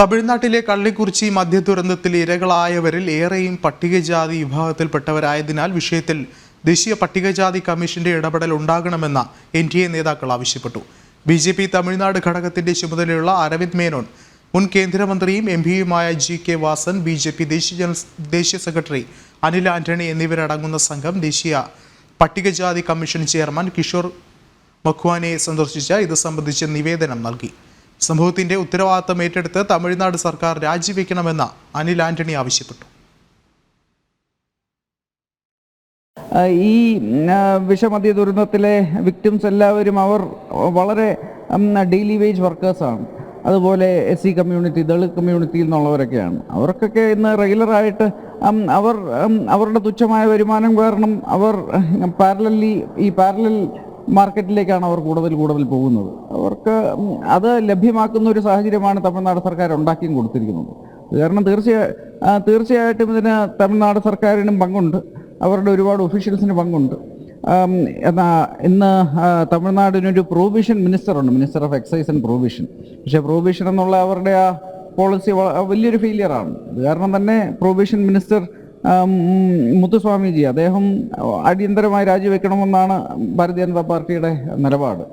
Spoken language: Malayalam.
തമിഴ്നാട്ടിലെ കള്ളിക്കുറിച്ചി മദ്യദുരന്തത്തിൽ ഇരകളായവരിൽ ഏറെയും പട്ടികജാതി വിഭാഗത്തിൽപ്പെട്ടവരായതിനാൽ വിഷയത്തിൽ ദേശീയ പട്ടികജാതി കമ്മീഷന്റെ ഇടപെടൽ ഉണ്ടാകണമെന്ന എൻ ഡി എ നേതാക്കൾ ആവശ്യപ്പെട്ടു. ബി ജെ പി തമിഴ്നാട് ഘടകത്തിന്റെ ചുമതലയുള്ള അരവിന്ദ് മേനോൻ മുൻ കേന്ദ്രമന്ത്രിയും M പിയുമായ G K Vasan B J P ദേശീയ ജനറൽ ദേശീയ സെക്രട്ടറി അനിൽ ആന്റണി എന്നിവരടങ്ങുന്ന സംഘം ദേശീയ പട്ടികജാതി കമ്മീഷൻ ചെയർമാൻ കിഷോർ മഖ്വാനെ സന്ദർശിച്ച് ഇത് സംബന്ധിച്ച് നിവേദനം നൽകി. സംഭവത്തിന്റെ ഉത്തരവാദിത്തം ഏറ്റെടുത്ത് തമിഴ്നാട് സർക്കാർ രാജിവെക്കണമെന്ന് അനിൽ ആന്റണി ആവശ്യപ്പെട്ടു. ഈ വിഷമദ്യ ദുരന്തത്തിലെ വിക്ടിംസ് എല്ലാവരും അവർ വളരെ ഡെയിലി വേജ് വർക്കേഴ്സാണ് അതുപോലെ എസ് സി കമ്മ്യൂണിറ്റി ദളിത് കമ്മ്യൂണിറ്റിയിൽ നിന്നുള്ളവരൊക്കെയാണ് അവർക്കൊക്കെ ഇന്ന് റെഗുലറായിട്ട് അവർ അവരുടെ തുച്ഛമായ വരുമാനം കാരണം അവർ പാരലല്ലി ഈ പാരലൽ മാർക്കറ്റിലേക്കാണ് അവർ കൂടുതൽ കൂടുതൽ പോകുന്നത്. അവർക്ക് അത് ലഭ്യമാക്കുന്ന ഒരു സാഹചര്യമാണ് തമിഴ്നാട് സർക്കാർ ഉണ്ടാക്കിയും കൊടുത്തിരിക്കുന്നത്. കാരണം തീർച്ചയാ ആ, തീർച്ചയായിട്ടും ഇതിന് തമിഴ്നാട് സർക്കാരിനും പങ്കുണ്ട്. അവരുടെ ഒരുപാട് ഒഫീഷ്യൽസിന് പങ്കുണ്ട്. എന്നാ ഇന്ന് തമിഴ്നാടിനൊരു provision മിനിസ്റ്ററുണ്ട് minister of excise and provision പക്ഷേ പ്രൊവിഷൻ എന്നുള്ള അവരുടെ ആ പോളിസി വലിയൊരു ഫെയിലിയറാണ് അത് കാരണം തന്നെ പ്രൊവിഷൻ മിനിസ്റ്റർ മുത്തുസ്വാമിജി അദ്ദേഹം അടിയന്തരമായി രാജിവെക്കണമെന്നാണ് ഭാരതീയ ജനതാ പാർട്ടിയുടെ നിലപാട്.